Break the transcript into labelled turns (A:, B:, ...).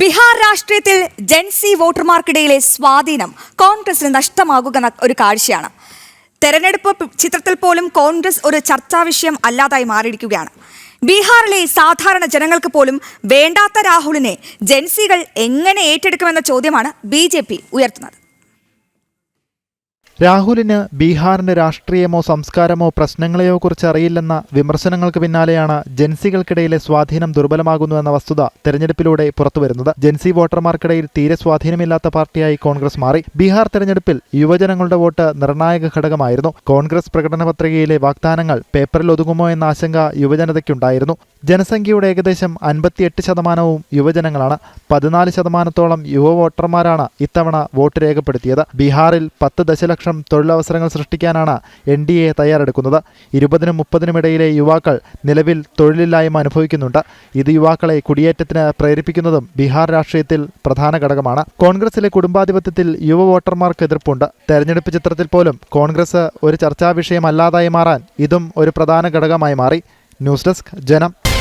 A: ബീഹാർ രാഷ്ട്രീയത്തിൽ ജെൻസി വോട്ടർമാർക്കിടയിലെ സ്വാധീനം കോൺഗ്രസിന് നഷ്ടമാകുന്ന ഒരു കാഴ്ചയാണ്. തെരഞ്ഞെടുപ്പ് ചിത്രത്തിൽ പോലും കോൺഗ്രസ് ഒരു ചർച്ചാ വിഷയം അല്ലാതായി മാറിയിരിക്കുകയാണ്. ബീഹാറിലെ സാധാരണ ജനങ്ങൾക്ക് പോലും വേണ്ടാത്ത രാഹുലിനെ ജെൻസികൾ എങ്ങനെ ഏറ്റെടുക്കുമെന്ന ചോദ്യമാണ് ബി ഉയർത്തുന്നത്.
B: രാഹുലിന് ബീഹാറിന്റെ രാഷ്ട്രീയമോ സംസ്കാരമോ പ്രശ്നങ്ങളെയോ കുറിച്ച് അറിയില്ലെന്ന വിമർശനങ്ങൾക്ക് പിന്നാലെയാണ് ജൻസികൾക്കിടയിലെ സ്വാധീനം ദുർബലമാകുന്നുവെന്ന വസ്തുത തെരഞ്ഞെടുപ്പിലൂടെ പുറത്തുവരുന്നത്. ജൻസി വോട്ടർമാർക്കിടയിൽ തീരെ സ്വാധീനമില്ലാത്ത പാർട്ടിയായി കോൺഗ്രസ് മാറി. ബീഹാർ തെരഞ്ഞെടുപ്പിൽ യുവജനങ്ങളുടെ വോട്ട് നിർണായക ഘടകമായിരുന്നു. കോൺഗ്രസ് പ്രകടന പത്രികയിലെ വാഗ്ദാനങ്ങൾ പേപ്പറിൽ ഒതുങ്ങുമോ എന്ന ആശങ്ക യുവജനതയ്ക്കുണ്ടായിരുന്നു. ജനസംഖ്യയുടെ ഏകദേശം അൻപത്തിയെട്ട് ശതമാനവും യുവജനങ്ങളാണ്. പതിനാല് ശതമാനത്തോളം യുവ വോട്ടർമാരാണ് ഇത്തവണ വോട്ട് രേഖപ്പെടുത്തിയത്. ബീഹാറിൽ പത്ത് ദശലക്ഷം തൊഴിലവസരങ്ങൾ സൃഷ്ടിക്കാനാണ് എൻ ഡി എ തയ്യാറെടുക്കുന്നത്. ഇരുപതിനും മുപ്പതിനും ഇടയിലെ യുവാക്കൾ നിലവിൽ തൊഴിലില്ലായ്മ അനുഭവിക്കുന്നുണ്ട്. ഇത് യുവാക്കളെ കുടിയേറ്റത്തിന് പ്രേരിപ്പിക്കുന്നതും ബീഹാർ രാഷ്ട്രീയത്തിൽ പ്രധാന ഘടകമാണ്. കോൺഗ്രസിലെ കുടുംബാധിപത്യത്തിൽ യുവ വോട്ടർമാർക്ക് എതിർപ്പുണ്ട്. തെരഞ്ഞെടുപ്പ് ചിത്രത്തിൽ പോലും കോൺഗ്രസ് ഒരു ചർച്ചാ വിഷയമല്ലാതായി മാറാൻ ഇതും ഒരു പ്രധാന ഘടകമായി മാറി. ന്യൂസ് ഡെസ്ക് ജനം.